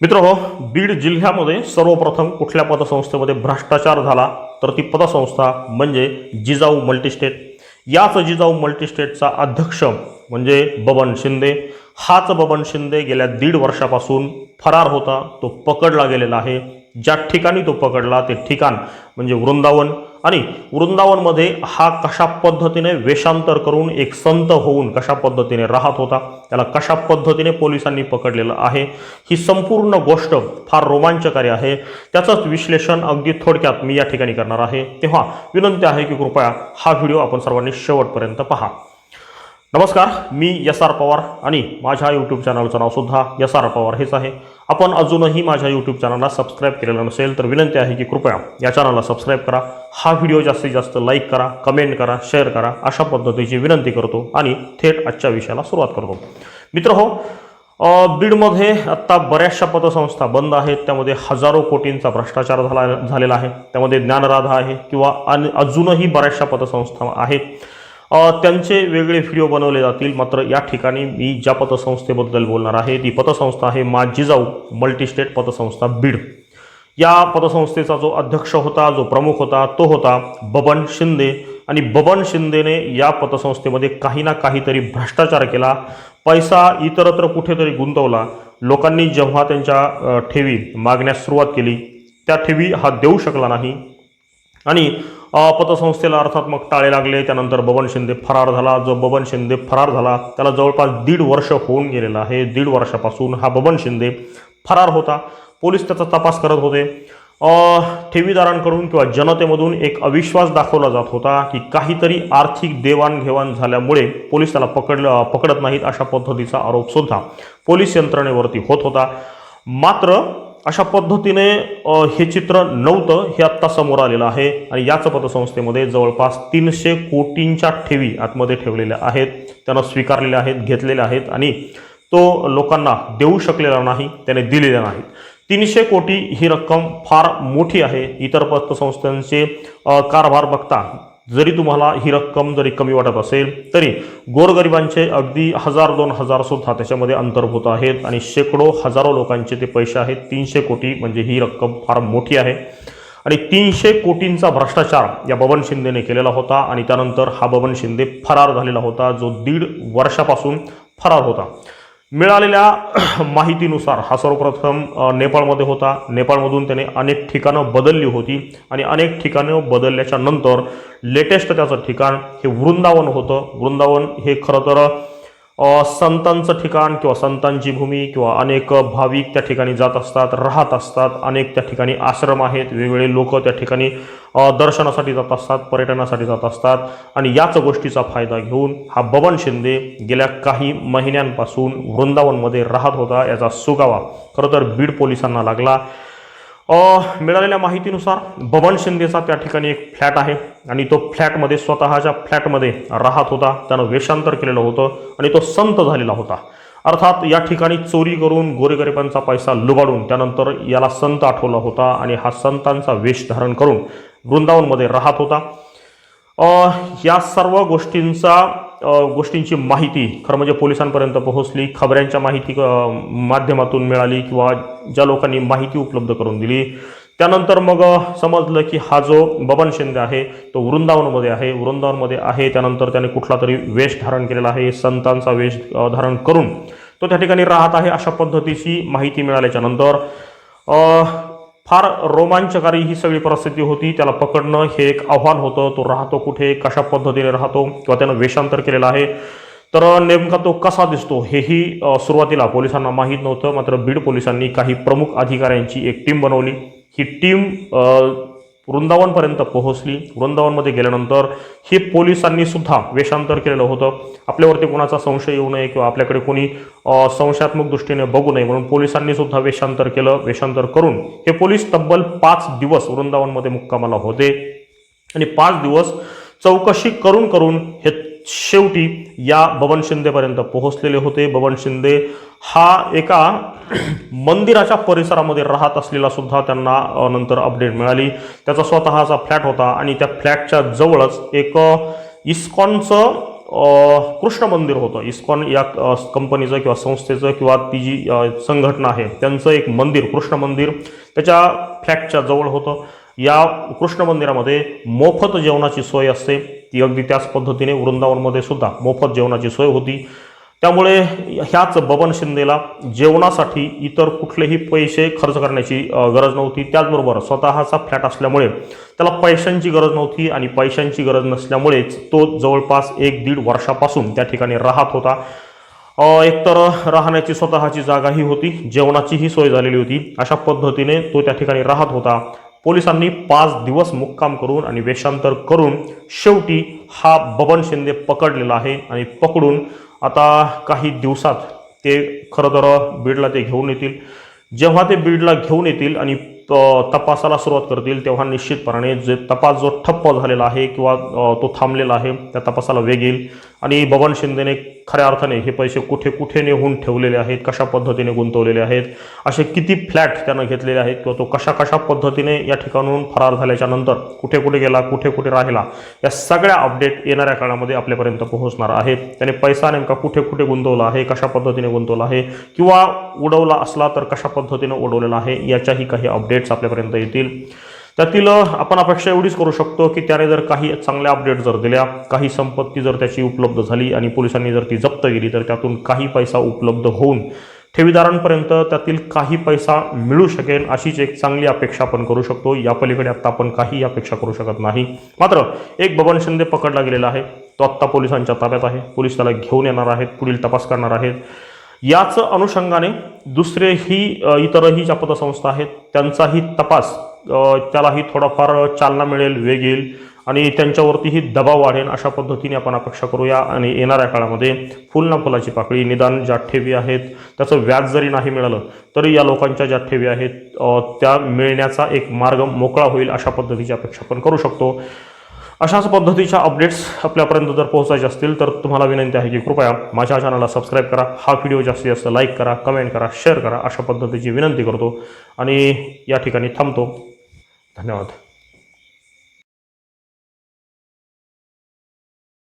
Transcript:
मित्र हो बीड जिल्ह्यामध्ये सर्वप्रथम कुठल्या पतसंस्थेमध्ये भ्रष्टाचार झाला? तर ती पतसंस्था म्हणजे जिजाऊ मल्टीस्टेट. याच जिजाऊ मल्टीस्टेटचा अध्यक्ष म्हणजे बबन शिंदे. हाच बबन शिंदे गेल्या दीड वर्षापासून फरार होता तो पकडला गेलेला आहे. ज्या ठिकाणी तो पकडला ते ठिकाण म्हणजे वृंदावन. आणि वृंदावनमध्ये हा कशा पद्धतीने वेषांतर करून एक संत होऊन कशा पद्धतीने राहत होता त्याला कशा पद्धतीने पोलिसांनी पकडलेलं आहे ही संपूर्ण गोष्ट फार रोमांचकारी आहे. त्याचंच विश्लेषण अगदी थोडक्यात मी या ठिकाणी करणार आहे. तेव्हा विनंती आहे की कृपया हा व्हिडिओ आपण सर्वांनी शेवटपर्यंत पहा. नमस्कार मी एस आर पवार आणि माझ्या यूट्यूब चॅनलचं नावसुद्धा एस आर पवार हेच आहे. आपण अजूनही माझ्या यूट्यूब चॅनलला सबस्क्राईब केलेलं नसेल तर विनंती आहे की कृपया या चॅनलला सबस्क्राईब करा. हा व्हिडिओ जास्तीत जास्त लाईक करा कमेंट करा शेअर करा अशा पद्धतीची विनंती करतो आणि थेट आजच्या विषयाला सुरुवात करतो. मित्र हो बीडमध्ये आत्ता बऱ्याचशा पतसंस्था बंद आहेत. त्यामध्ये हजारो कोटींचा भ्रष्टाचार झाला झालेला आहे. त्यामध्ये ज्ञानराधा आहे किंवा अन अजूनही बऱ्याचशा पतसंस्था आहेत. त्यांचे वेगळे व्हिडिओ बनवले जातील. मात्र या ठिकाणी मी ज्या पतसंस्थेबद्दल बोलणार आहे ती पतसंस्था आहे मा जिजाऊ मल्टीस्टेट पतसंस्था बीड. या पतसंस्थेचा जो अध्यक्ष होता जो प्रमुख होता तो होता बबन शिंदे. आणि बबन शिंदेने या पतसंस्थेमध्ये काही ना काहीतरी भ्रष्टाचार केला पैसा इतरत्र कुठेतरी गुंतवला. लोकांनी जेव्हा त्यांच्या ठेवी मागण्यास सुरुवात केली त्या ठेवी हा देऊ शकला नाही. आणि पतसंस्थेला अर्थात मग टाळे लागले. त्यानंतर बबन शिंदे फरार झाला. जो बबन शिंदे फरार झाला त्याला जवळपास दीड वर्ष होऊन गेलेलं आहे. दीड वर्षापासून हा बबन शिंदे फरार होता. पोलीस त्याचा तपास करत होते. ठेवीदारांकडून किंवा जनतेमधून एक अविश्वास दाखवला जात होता की काहीतरी आर्थिक देवाणघेवाण झाल्यामुळे पोलीस त्याला पकडलं पकडत नाहीत अशा पद्धतीचा आरोपसुद्धा पोलीस यंत्रणेवरती होत होता. मात्र अशा पद्धतीने हे चित्र नव्हतं हे आत्ता समोर आलेलं आहे. आणि याच पतसंस्थेमध्ये जवळपास तीनशे कोटींच्या ठेवी आतमध्ये ठेवलेल्या आहेत. त्यांना स्वीकारलेल्या आहेत घेतलेल्या आहेत आणि तो लोकांना देऊ शकलेला नाही त्याने दिलेल्या नाहीत. तीनशे कोटी ही रक्कम फार मोठी आहे. इतर पतसंस्थांचे कारभार बघता जरी तुम्हाला ही रक्कम जरी कमी वाटत असेल तरी गोरगरिबांचे अगदी हजार दोन हजार सुद्धा त्याच्यामध्ये अंतर्भूत आहेत आणि शेकडो हजारो लोकांचे ते पैसे आहेत. तीनशे कोटी म्हणजे ही रक्कम फार मोठी आहे. आणि तीनशे कोटींचा भ्रष्टाचार या बबन शिंदेने केलेला होता आणि त्यानंतर हा बबन शिंदे फरार झालेला होता जो दीड वर्षापासून फरार होता. मिळालेल्या माहितीनुसार हा सर्वप्रथम नेपाळमध्ये होता. नेपाळमधून त्याने अनेक ठिकाणं बदलली होती आणि अनेक ठिकाणं बदलल्याच्या नंतर लेटेस्ट त्याचं ठिकाण हे वृंदावन होतं. वृंदावन हे खरं तर संतांचं ठिकाण किंवा संतांची भूमी किंवा अनेक भाविक त्या ठिकाणी जात असतात राहत असतात. अनेक त्या ठिकाणी आश्रम आहेत. वेगवेगळे लोक त्या ठिकाणी दर्शनासाठी जात असतात पर्यटनासाठी जात असतात. आणि याच गोष्टीचा फायदा घेऊन हा बबन शिंदे गेल्या काही महिन्यांपासून वृंदावनमध्ये राहत होता. याचा सुगावा खरं तर बीड पोलिसांना लागला. मिळालेल्या माहितीनुसार बबन शिंदेचा त्या ठिकाणी एक फ्लॅट आहे आणि तो फ्लॅटमध्ये स्वतःच्या फ्लॅटमध्ये राहत होता. त्यानं वेषांतर केलेलं होतं आणि तो संत झालेला होता. अर्थात या ठिकाणी चोरी करून गोरेगरिबांचा पैसा लुबाडून त्यानंतर याला संत आठवला होता आणि हा संतांचा वेश धारण करून वृंदावनमध्ये राहत होता. या सर्व गोष्टींचा गोष्टींची माहिती खरं म्हणजे पोलिसांपर्यंत पोहोचली खबऱ्यांच्या माहिती माध्यमातून मिळाली किंवा ज्या लोकांनी माहिती उपलब्ध करून दिली. त्यानंतर मग समजलं की हा जो बबन शिंदे आहे तो वृंदावनमध्ये आहे. वृंदावनमध्ये आहे त्यानंतर त्याने कुठला तरी वेश धारण केलेला आहे संतांचा वेश धारण करून तो त्या ठिकाणी राहत आहे अशा पद्धतीची माहिती मिळाल्याच्या नंतर फार रोमांचकारी ही सगळी परिस्थिती होती. त्याला पकडणं हे एक आव्हान होतं. तो राहतो कुठे कशा पद्धतीने राहतो किंवा त्यानं वेषांतर केलेलं आहे. तर नेमका तो कसा दिसतो हेही सुरुवातीला पोलिसांना माहीत नव्हतं. मात्र बीड पोलिसांनी काही प्रमुख अधिकाऱ्यांची एक टीम बनवली. ही टीम वृंदावनपर्यंत पोहोचली. वृंदावनमध्ये गेल्यानंतर हे पोलिसांनी सुद्धा वेषांतर केलेलं होतं. आपल्यावरती कोणाचा संशय येऊ नये किंवा आपल्याकडे कोणी संशयात्मक दृष्टीने बघू नये म्हणून पोलिसांनी सुद्धा वेषांतर केलं. वेषांतर करून हे पोलीस तब्बल पाच दिवस वृंदावनमध्ये मुक्कामाला होते. आणि पाच दिवस चौकशी करून करून हे शेवटी या बबन शिंदेपर्यंत पोहोचलेले होते. बबन शिंदे हा एका मंदिराच्या परिसरामध्ये राहत असलेला सुद्धा त्यांना नंतर अपडेट मिळाली. त्याचा स्वतःचा फ्लॅट होता आणि त्या फ्लॅटच्या जवळच एक इस्कॉनचं कृष्ण मंदिर होतं. इस्कॉन या कंपनीचं किंवा संस्थेचं किंवा ती जी संघटना आहे त्यांचं एक मंदिर कृष्ण मंदिर त्याच्या फ्लॅटच्या जवळ होतं. या कृष्ण मंदिरामध्ये मोफत जेवणाची सोय असते. ती अगदी त्याच पद्धतीने वृंदावनमध्ये सुद्धा मोफत जेवणाची सोय होती. त्यामुळे ह्याच बबन शिंदेला जेवणासाठी इतर कुठलेही पैसे खर्च करण्याची गरज नव्हती. त्याचबरोबर स्वतःचा फ्लॅट असल्यामुळे त्याला पैशांची गरज नव्हती आणि पैशांची गरज नसल्यामुळेच तो जवळपास एक दीड वर्षापासून त्या ठिकाणी राहत होता. एकतर राहण्याची स्वतःची जागाही होती जेवणाचीही सोय झालेली होती. अशा पद्धतीने तो त्या ठिकाणी राहत होता. पोलिसांनी पाच दिवस मुक्काम करून आणि वेषांतर करून शेवटी हा बबन शिंदे पकडलेला आहे आणि पकडून आता काही दिवसात ते खरं तर बीडला ते घेऊन येतील. जेव्हा ते बीडला घेऊन येतील आणि तपासाला सुरुवात करतील तेव्हा निश्चितपणाने जे तपास जो ठप्प झालेला आहे किंवा तो थांबलेला आहे त्या तपासाला वेग येईल. आणि बबन शिंदेने खऱ्या अर्थाने हे पैसे कुठे कुठे नेऊन ठेवलेले आहेत कशा पद्धतीने गुंतवलेले आहेत असे किती फ्लॅट त्यानं घेतलेले आहेत किंवा तो कशा कशा पद्धतीने या ठिकाणून फरार झाल्याच्यानंतर कुठे कुठे गेला कुठे कुठे राहिला या सगळ्या अपडेट येणाऱ्या काळामध्ये आपल्यापर्यंत पोहोचणार आहेत. त्याने पैसा नेमका कुठे कुठे गुंतवला आहे कशा पद्धतीने गुंतवला आहे किंवा उडवला असला तर कशा पद्धतीने उडवलेला आहे याच्याही काही अपडेट्स आपल्यापर्यंत येतील. त्यातील आपण अपेक्षा एवढीच करू शकतो की त्याने जर काही चांगल्या अपडेट जर दिल्या काही संपत्ती जर त्याची उपलब्ध झाली आणि पोलिसांनी जर ती जप्त केली तर त्यातून काही पैसा उपलब्ध होऊन ठेवीदारांपर्यंत त्यातील काही पैसा मिळू शकेल अशीच एक चांगली अपेक्षा आपण करू शकतो. या पलीकडे आत्ता आपण काही अपेक्षा करू शकत नाही. मात्र एक बबन शिंदे पकडला गेलेला आहे. तो आत्ता पोलिसांच्या ताब्यात आहे. पोलीस त्याला घेऊन येणार आहेत पुढील तपास करणार आहेत. याच अनुषंगाने दुसरेही इतरही ज्या पतसंस्था आहेत. त्यांचाही तपास त्यालाही थोडाफार चालना मिळेल वेग येईल आणि त्यांच्यावरतीही दबाव वाढेल अशा पद्धतीने आपण अपेक्षा करूया. आणि येणाऱ्या काळामध्ये फुल ना फुलाची पाकळी निदान ज्या ठेवी आहेत त्याचं व्याज जरी नाही मिळालं तरी या लोकांच्या ज्या ठेवी आहेत त्या मिळण्याचा एक मार्ग मोकळा होईल अशा पद्धतीची अपेक्षा आपण करू शकतो. अशाच पद्धतीच्या अपडेट्स आपल्यापर्यंत जर पोहोचायचे असतील तर तुम्हाला विनंती आहे की कृपया माझ्या चॅनलला सबस्क्राईब करा. हा व्हिडिओ जास्तीत जास्त लाईक करा कमेंट करा शेअर करा अशा पद्धतीची विनंती करतो. आणि या ठिकाणी थांबतो. धन्यवाद